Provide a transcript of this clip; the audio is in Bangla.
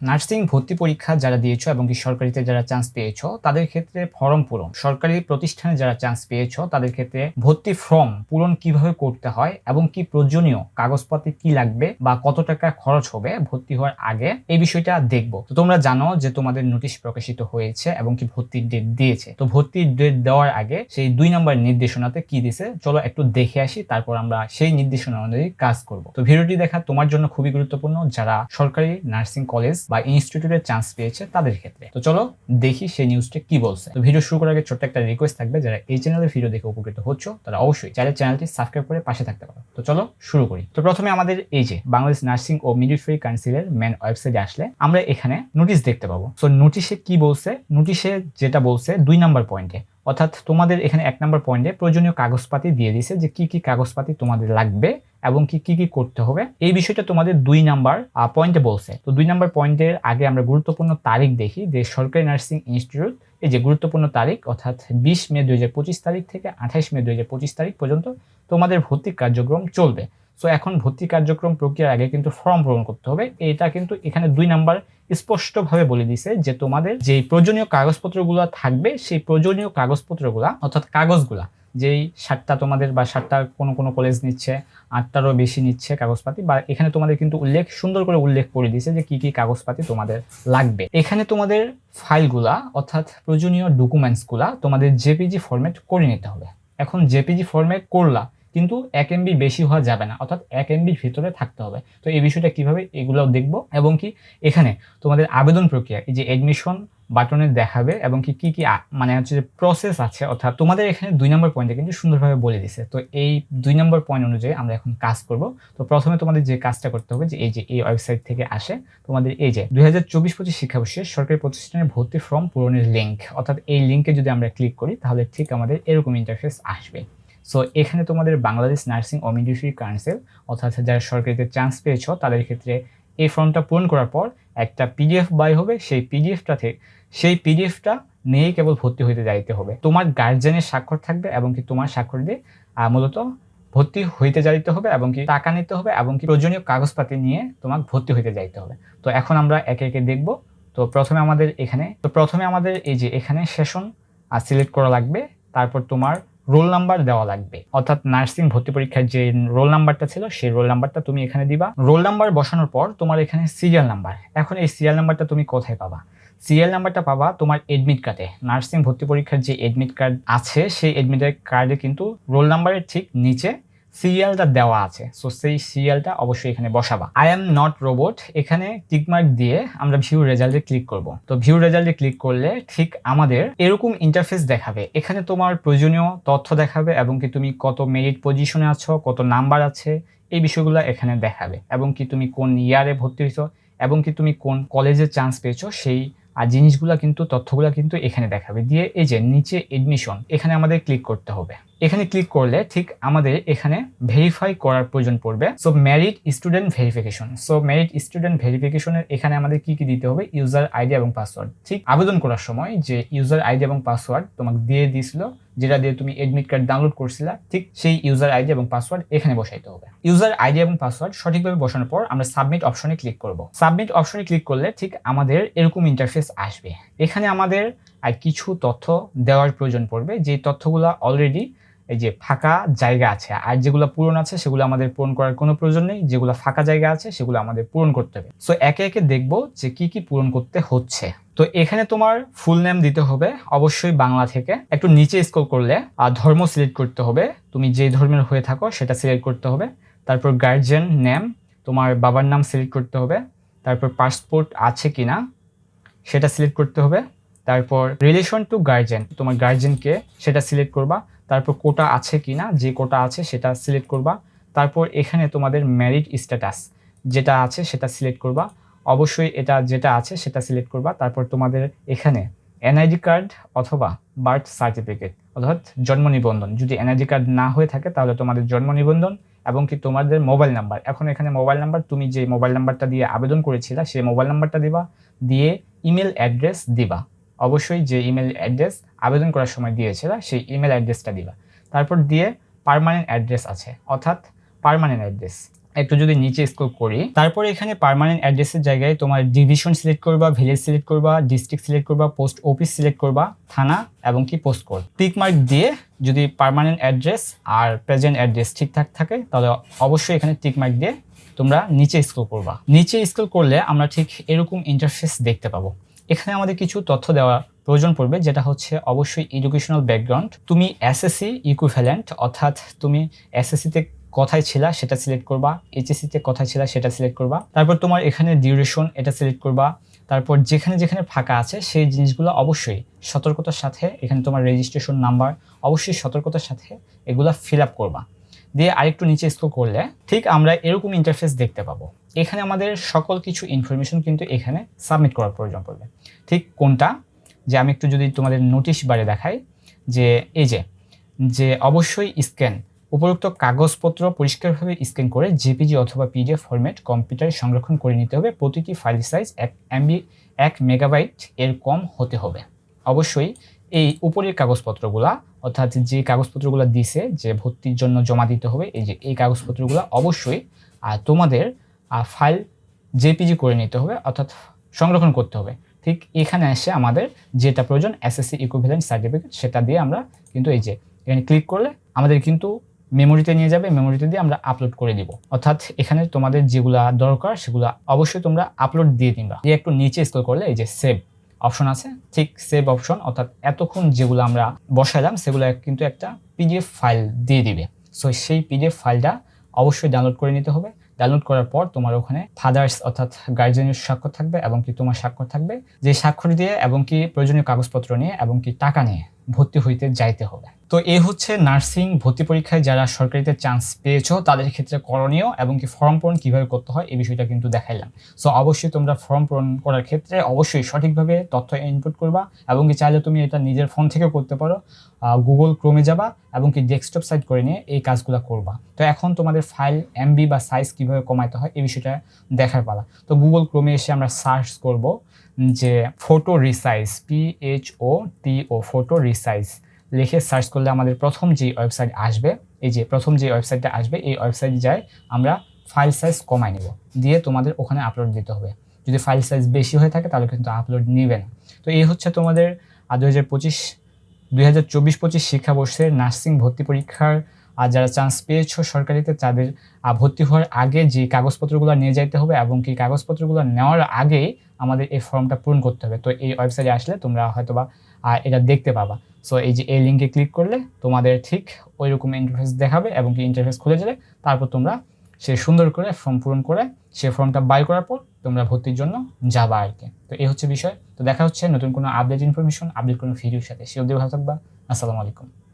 নার্সিং, ভর্তি পরীক্ষা যারা দিয়েছ এবং কি সরকারিতে যারা চান্স পেয়েছ, তাদের ক্ষেত্রে ফর্ম পূরণ। সরকারি প্রতিষ্ঠানে যারা চান্স পেয়েছ, তাদের ক্ষেত্রে ভর্তি ফর্ম পূরণ কীভাবে করতে হয় এবং কি প্রয়োজনীয়, কাগজপত্রে কি লাগবে বা কত টাকা খরচ হবে ভর্তি হওয়ার আগে, এই বিষয়টা দেখব। তো তোমরা জানো যে তোমাদের নোটিশ প্রকাশিত হয়েছে এবং কি ভর্তির ডেট দিয়েছে। তো ভর্তির ডেট দেওয়ার আগে সেই দুই নম্বর নির্দেশনাতে কি দিছে চলো একটু দেখে আসি, তারপর আমরা সেই নির্দেশনা অনুযায়ী কাজ করব। তো ভিডিওটি দেখা তোমার জন্য খুবই গুরুত্বপূর্ণ। যারা সরকারি নার্সিং কলেজ বা ইনস্টিটিউটের চান্স পেয়েছে তাদের ক্ষেত্রে। তো চলো দেখি সেই নিউজটা কি বলছে। তো ভিডিও শুরু করার আগে ছোট্ট একটা রিকোয়েস্ট থাকবে, যারা এই চ্যানেলের ভিডিও দেখে উপকৃত হচ্ছ, তারা অবশ্যই চাইলে চ্যানেলটি সাবস্ক্রাইব করে পাশে থাকতে পারো। তো চলো শুরু করি। তো প্রথমে আমাদের এই যে, বাংলাদেশ নার্সিং ও মিডওয়াইফারি কাউন্সিলের মেন ওয়েবসাইটে আসলে আমরা এখানে নোটিশ দেখতে পাবো। সো নোটিশে কি বলছে? নোটিশে যেটা বলছে, দুই নাম্বার পয়েন্টে অর্থাৎ তোমাদের এখানে এক নম্বর পয়েন্টে প্রয়োজনীয় কাগজপাতি দিয়ে দিছে যে কি কি কাগজপাতি তোমাদের লাগবে এবং কি কি কি করতে হবে। এই বিষয়টা তোমাদের দুই নাম্বার পয়েন্টে বলছে। তো দুই নাম্বার পয়েন্টের আগে আমরা গুরুত্বপূর্ণ তারিখ দেখি যে সরকারি নার্সিং ইনস্টিটিউট, এই যে গুরুত্বপূর্ণ তারিখ, অর্থাৎ বিশ মে দুই হাজার পঁচিশ তারিখ থেকে আঠাইশ মে দুই হাজার পঁচিশ তারিখ পর্যন্ত তোমাদের ভর্তি কার্যক্রম চলবে। সো এখন ভর্তি কার্যক্রম প্রক্রিয়ার আগে কিন্তু ফর্ম পূরণ করতে হবে। এটা কিন্তু এখানে দুই নাম্বার স্পষ্টভাবে বলে দিছে যে তোমাদের যে প্রয়োজনীয় কাগজপত্রগুলো থাকবে, সেই প্রয়োজনীয় কাগজপত্রগুলা, অর্থাৎ কাগজগুলা, যেই সাতটা তোমাদের বা সাতটা কোনো কোনো কলেজ নিচ্ছে, আটটারও বেশি নিচ্ছে কাগজপাতি, বা এখানে তোমাদের কিন্তু উল্লেখ, সুন্দর করে উল্লেখ করে দিছে যে কি কি কাগজপাতি তোমাদের লাগবে। এখানে তোমাদের ফাইলগুলা, অর্থাৎ প্রয়োজনীয় ডকুমেন্টসগুলা তোমাদের জেপিজি ফরম্যাট করে নিতে হবে। এখন জেপিজি ফরম্যাট করলা কিন্তু এক এমবি বেশি হওয়া যাবে না। অর্থাৎ এক এমবির ভিতরে থাকতে হবে। তো এই বিষয়টা কীভাবে এগুলোও দেখব এবং কি এখানে তোমাদের আবেদন প্রক্রিয়া, এই যে অ্যাডমিশন বাটনে দেখাবে এবং কি কি কি মানে হচ্ছে যে প্রসেস আছে, অর্থাৎ তোমাদের এখানে দুই নম্বর পয়েন্টে কিন্তু সুন্দরভাবে বলে দিছে। তো এই দুই নম্বর পয়েন্ট অনুযায়ী আমরা এখন কাজ করব। তো প্রথমে তোমাদের যে কাজটা করতে হবে, যে এই যে এই ওয়েবসাইট থেকে আসে, তোমাদের এই যে দুই হাজার চব্বিশ পঁচিশ শিক্ষাবর্ষে সরকারি প্রতিষ্ঠানের ভর্তি ফর্ম পূরণের লিঙ্ক অর্থাৎ এই লিঙ্কে যদি আমরা ক্লিক করি, তাহলে ঠিক আমাদের এরকম ইন্টারফেস আসবে। সো এখানে তোমাদের বাংলাদেশ নার্সিং ও মিডিউটারি কাউন্সিল, অর্থাৎ যারা সরকারিতে চান্স পেয়েছ, তাদের ক্ষেত্রে এই ফর্মটা পূরণ করার পর একটা পিডিএফ বাই হবে, সেই পিডিএফটা থেকে সেই পিডিএফটা নিয়েই কেবল ভর্তি হইতে যাইতে হবে। তোমার গার্জেনের স্বাক্ষর থাকবে এবং কি তোমার স্বাক্ষর দিয়ে মূলত ভর্তি হইতে যাইতে হবে এবং কি টাকা নিতে হবে এবং কি প্রয়োজনীয় কাগজপাতি নিয়ে তোমাকে ভর্তি হইতে যাইতে হবে। তো এখন আমরা একে একে দেখব। তো প্রথমে আমাদের এখানে, তো প্রথমে আমাদের এই যে এখানে সেশন সিলেক্ট করা লাগবে। তারপর তোমার রোল নাম্বার দেওয়া লাগবে। অর্থাৎ নার্সিং ভর্তি পরীক্ষার যে রোল নাম্বারটা ছিল, সেই রোল নাম্বারটা তুমি এখানে দিবা। রোল নাম্বার বসানোর পর তোমার এখানে সিরিয়াল নাম্বার। এখন এই সিরিয়াল নাম্বারটা তুমি কোথায় পাবা? সিরিয়াল নাম্বারটা পাবা তোমার এডমিট কার্ডে নার্সিং ভর্তি পরীক্ষার যে এডমিট কার্ড আছে, সেই এডমিট কার্ডে কিন্তু রোল নাম্বারের ঠিক নিচে সিরিয়ালটা দেওয়া আছে। সো সেই সিরিয়ালটা অবশ্যই এখানে বসাবা। আই এম নট রোবট এখানে টিকমার্ক দিয়ে আমরা ভিউ রেজাল্টে ক্লিক করব। তো ভিউ রেজাল্টে ক্লিক করলে ঠিক আমাদের এরকম ইন্টারফেস দেখাবে। এখানে তোমার প্রয়োজনীয় তথ্য দেখাবে এবং কি তুমি কত মেরিট পজিশনে আছো, কত নাম্বার আছে, এই বিষয়গুলো এখানে দেখাবে। এবং কি তুমি কোন ইয়ারে ভর্তি হয়েছো, এবং কি তুমি কোন কলেজে চান্স পেয়েছ, সেই আর জিনিসগুলো কিন্তু, তথ্যগুলো কিন্তু এখানে দেখাবে। দিয়ে এই যে নিচে এডমিশন এখানে আমাদের ক্লিক করতে হবে। এখানে ক্লিক করলে ঠিক আমাদের এখানে ভেরিফাই করার প্রয়োজন পড়বে। So married student verification so married student ভেরিফিকেশনের এখানে আমাদের কি কি দিতে হবে? ইউজার আইডি এবং পাসওয়ার্ড ঠিক আবেদন করার সময় যে ইউজার আইডি এবং পাসওয়ার্ড তোমাকে দিয়ে দিয়েছিল, যেটা দিয়ে তুমি এডমিট কার্ড ডাউনলোড করছিলা, ঠিক সেই ইউজার আইডি এবং পাসওয়ার্ড এখানে বসাইতে হবে। ইউজার আইডি এবং পাসওয়ার্ড সঠিকভাবে বসানোর পর আমরা সাবমিট অপশনে ক্লিক করব। সাবমিট অপশনে ক্লিক করলে ঠিক আমাদের এরকম ইন্টারফেস আসবে। এখানে আমাদের আর কিছু তথ্য দেওয়ার প্রয়োজন পড়বে, যে তথ্যগুলো অলরেডি এই যে ফাঁকা জায়গা আছে, আর যেগুলো পূরণ আছে সেগুলো আমাদের পূরণ করার কোনো প্রয়োজন নেই, যেগুলো ফাঁকা জায়গা আছে সেগুলো আমাদের পূরণ করতে হবে। সো একে একে দেখব যে কি কি পূরণ করতে হচ্ছে। তো এখানে তোমার ফুল নেম দিতে হবে, অবশ্যই বাংলা থেকে। একটু নিচে স্কোর করলে আর ধর্ম সিলেক্ট করতে হবে। তুমি যে ধর্মের হয়ে থাকো সেটা সিলেক্ট করতে হবে। তারপর গার্জেন নেম তোমার বাবার নাম সিলেক্ট করতে হবে। তারপর পাসপোর্ট আছে কিনা সেটা সিলেক্ট করতে হবে। তারপর রিলেশন টু গার্জেন তোমার গার্জেনকে সেটা সিলেক্ট করবা। তারপর কোটা আছে কি না যে কোটা আছে সেটা সিলেক্ট করবা। তারপর এখানে তোমাদের ম্যারিড স্ট্যাটাস যেটা আছে সেটা সিলেক্ট করবা। অবশ্যই এটা যেটা আছে সেটা সিলেক্ট করবা। তারপর তোমাদের এখানে এনআইডি কার্ড অথবা বার্থ সার্টিফিকেট অর্থাৎ জন্ম নিবন্ধন। যদি এনআইডি কার্ড না হয়ে থাকে তাহলে তোমাদের জন্ম নিবন্ধন এবং কি তোমাদের মোবাইল নাম্বার এখন এখানে মোবাইল নাম্বার তুমি যে মোবাইল নাম্বারটা দিয়ে আবেদন করেছিলা, সেই মোবাইল নাম্বারটা দিবা। দিয়ে ইমেল অ্যাড্রেস দিবা। অবশ্যই যে ইমেল অ্যাড্রেস আবেদন করার সময় দিয়েছিল, সেই ইমেল অ্যাড্রেসটা দিবা। তারপর দিয়ে পারমানেন্ট অ্যাড্রেস আছে, অর্থাৎ পারমানেন্ট অ্যাড্রেস একটু যদি নিচে স্ক্রল করি, তারপরে এখানে পার্মানেন্ট অ্যাড্রেসের জায়গায় তোমার ডিভিশন সিলেক্ট করবা ভিলেজ সিলেক্ট করবা ডিস্ট্রিক্ট সিলেক্ট করবা পোস্ট অফিস সিলেক্ট করবা, থানা এবং কি পোস্ট কোড টিক মার্ক দিয়ে যদি পার্মানেন্ট অ্যাড্রেস আর প্রেজেন্ট অ্যাড্রেস ঠিকঠাক থাকে তাহলে অবশ্যই এখানে টিক মার্ক দিয়ে তোমরা নিচে স্ক্রল করবা। নিচে স্ক্রল করলে আমরা ঠিক এরকম ইন্টারফেস দেখতে পাবো। এখানে আমাদের কিছু তথ্য দেওয়া প্রয়োজন পড়বে, যেটা হচ্ছে অবশ্যই এডুকেশনাল ব্যাকগ্রাউন্ড তুমি এসএসসি ইকুইভ্যালেন্ট অর্থাৎ তুমি এসএসসিতে কোথায় ছিলা সেটা সিলেক্ট করবা এইচএসসিতে কোথায় ছিলা সেটা সিলেক্ট করবা। তারপর তোমার এখানে ডিউরেশন এটা সিলেক্ট করবা। তারপর যেখানে যেখানে ফাঁকা আছে সেই জিনিসগুলো অবশ্যই সতর্কতার সাথে, এখানে তোমার রেজিস্ট্রেশন নাম্বার অবশ্যই সতর্কতার সাথে এগুলা ফিল আপ করবা। দিয়ে আরেকটু নিচে স্ক্রল করলে ঠিক আমরা এরকম ইন্টারফেস দেখতে পাবো। এখানে আমাদের সকল কিছু ইনফরমেশন কিন্তু এখানে সাবমিট করার প্রয়োজন পড়বে। ঠিক কোনটা? যে আমি একটু যদি তোমাদের নোটিশ বারে দেখাই যে এই যে যে অবশ্যই স্ক্যান উপরোক্ত কাগজপত্র পরিষ্কারভাবে স্ক্যান করে জেপিজি অথবা পিডিএফ ফরম্যাট কম্পিউটারে সংরক্ষণ করে নিতে হবে। প্রতিটি ফাইল সাইজ এক এমবি এক মেগাবাইট এর কম হতে হবে। অবশ্যই এই উপরের কাগজপত্রগুলা, অর্থাৎ যে কাগজপত্রগুলো দিছে, যে ভর্তির জন্য জমা দিতে হবে, এই যে এই কাগজপত্রগুলো অবশ্যই তোমাদের ফাইল জেপিজি করে নিতে হবে, অর্থাৎ সংরক্ষণ করতে হবে। ঠিক এখানে এসে আমাদের যেটা প্রয়োজন, এসএসসি ইকুইভ্যালেন্ট সার্টিফিকেট সেটা দিয়ে আমরা কিন্তু এই যে এখানে ক্লিক করলে আমাদের কিন্তু মেমোরিতে নিয়ে যাবে মেমোরিতে দিয়ে আমরা আপলোড করে দিব। অর্থাৎ এখানে তোমাদের যেগুলা দরকার, সেগুলা অবশ্যই তোমরা আপলোড দিয়ে দিবা। দিয়ে একটু নিচে স্ক্রল করলে এই যে সেভ অপশন আছে, ঠিক সেভ অপশন অর্থাৎ এতক্ষণ যেগুলো আমরা বসাইলাম, সেগুলো কিন্তু একটা পিডিএফ ফাইল দিয়ে দিবে। সো সেই পিডিএফ ফাইলটা অবশ্যই ডাউনলোড করে নিতে হবে। ডাউনলোড করার পর তোমার ওখানে ফাদার্স অর্থাৎ গার্জেনের স্বাক্ষর থাকবে এবং কি তোমার স্বাক্ষর থাকবে। যে স্বাক্ষর দিয়ে এবং কি প্রয়োজনীয় কাগজপত্র নিয়ে এবং কি টাকা নিয়ে ভর্তি হইতে যাইতে হবে। তো এ হচ্ছে নার্সিং ভর্তি পরীক্ষায় যারা সরকারিতে চান্স পেয়েছ, তাদের ক্ষেত্রে করণীয় এবং কি ফর্ম পূরণ কীভাবে করতে হয়, এই বিষয়টা কিন্তু দেখাইলাম। সো অবশ্যই তোমরা ফর্ম পূরণ করার ক্ষেত্রে অবশ্যই সঠিকভাবে তথ্য ইনপুট করবা এবং কি চাইলে তুমি এটা নিজের ফোন থেকেও করতে পারো গুগল ক্রোমে যাবা এবং কি ডেস্কটপ সাইট করে নিয়ে এই কাজগুলো করবা। তো এখন তোমাদের ফাইল এমবি বা সাইজ কীভাবে কমাইতে হয়, এই বিষয়টা দেখার পালা। তো গুগল ক্রোমে এসে আমরা সার্চ করব যে photo resize P H O T O photo resize লিখে সার্চ করলে আমাদের প্রথম যে ওয়েবসাইট আসবে, এই যে প্রথম যে ওয়েবসাইটটা আসবে, এই ওয়েবসাইটে যায় আমরা ফাইল সাইজ কমাই নেব। দিয়ে তোমাদের ওখানে আপলোড দিতে হবে। যদি ফাইল সাইজ বেশি হয়ে থাকে তাহলে কিন্তু আপলোড নেবে না। তো এই হচ্ছে তোমাদের দু হাজার পঁচিশ, দুই হাজার চব্বিশ পঁচিশ শিক্ষাবর্ষের নার্সিং ভর্তি পরীক্ষার আর যারা চান্স পেয়েছ সরকারিতে, তাদের ভর্তি হওয়ার আগে যে কাগজপত্রগুলো নিয়ে যাইতে হবে এবং কি কাগজপত্রগুলো নেওয়ার আগেই আমাদের এই ফর্মটা পূরণ করতে হবে। তো এই ওয়েবসাইটে আসলে তোমরা হয়তোবা এটা দেখতে পাবা। সো এই যে এই লিঙ্কে ক্লিক করলে তোমাদের ঠিক ওই রকম ইন্টারফেস দেখাবে এবং কি ইন্টারফেস খুলে যাবে। তারপর তোমরা সে সুন্দর করে ফর্ম পূরণ করে সে ফর্মটা বাই করার পর তোমরা ভর্তির জন্য যাবা আর কি। তো এই হচ্ছে বিষয়। তো দেখা হচ্ছে নতুন কোনো আপডেট ইনফরমেশন আপডেট কোনো ভিডিওর সাথে। সে অবধি ভালো থাকবা। আসসালামু আলাইকুম।